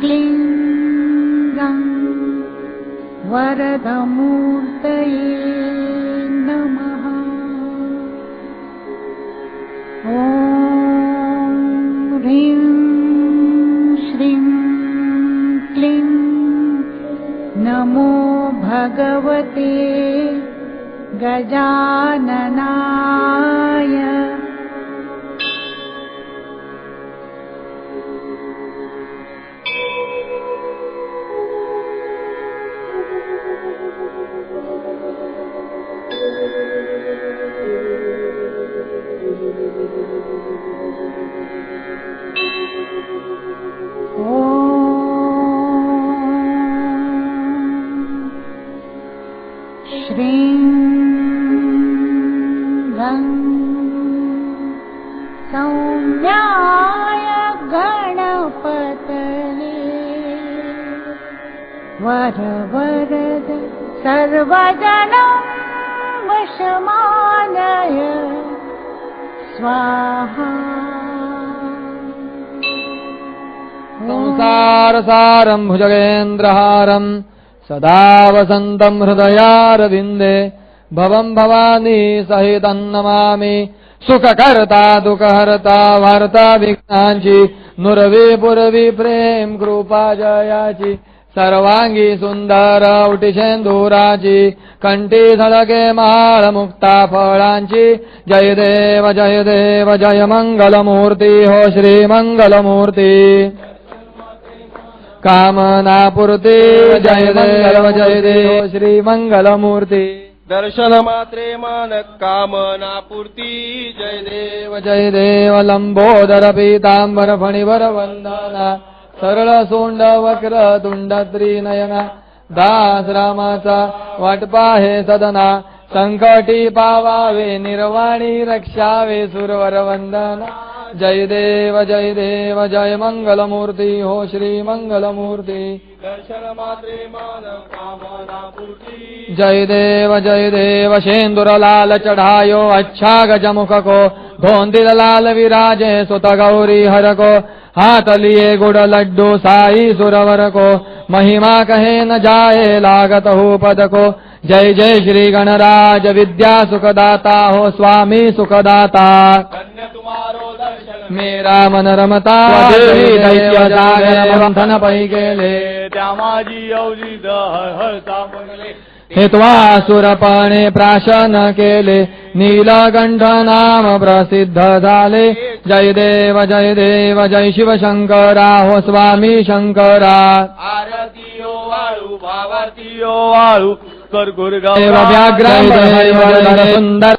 क्लीं वरदमूर्तये नमः। ॐ ह्रीं श्रीं क्लीं नमो भगवते गजाननाय श्रीं रं सौम्याय गणपतये वरवरद सर्वजनं वशमानय स्वाहा संसारसारम् भुजगेन्द्रहारम् सदा वसन्तम् हृदयारविन्दे भवम् भवानी सहितम् नमामि। सुखकर्ता दुःखहर्ता वार्ता विघ्नांची नुरवी पुरवी प्रेम कृपा जयाची सर्वांगी सुंदर उटिशेंदुराची कंठी झळके माळ मुक्ता फळांची जय देव जय देव जय मंगलमूर्ती हो श्री मंगलमूर्ती कामनापुरते जय देव जय देव श्री मंगलमूर्ती दर्शन मात्रे मान कामना पूर्ती जय देव देव जय देव लंबोदर पीतांबर फणिवर वंदना सरळ सोंड वक्र तुंड त्रिनयना दास रामाचा वाटपा हे सदना संकटी पावावे निर्वाणी रक्षावे सुरवर वंदना। जय देव जय देव जय मंगलमूर्ती हो श्री मंगलमूर्ती। जय देव जय देव शेंदुर लाल चढ़ायो अच्छा गजमुखको को धोंदिल लाल विराजे सुत गौरी हर को हाथ लिए गुड़ लड्डू साई सुरवर को महिमा कहे न जाए लागत हो पद को जय जय श्री गणराज विद्या सुखदाता हो स्वामी सुखदाता। मेरा मन रमता मंथन पै गेले त्या माझी अवजी हर हरता बंगले हेत्वा सुरपणे प्राशन केले। नीलकंठ नाम प्रसिद्ध झाले। जय देव जय देव जय शिव शंकरा हो स्वामी शंकरा। आरती ओ वाळू भावारती ओ वाळू। कर गुरगाव देव व्याघ्र सुंदर।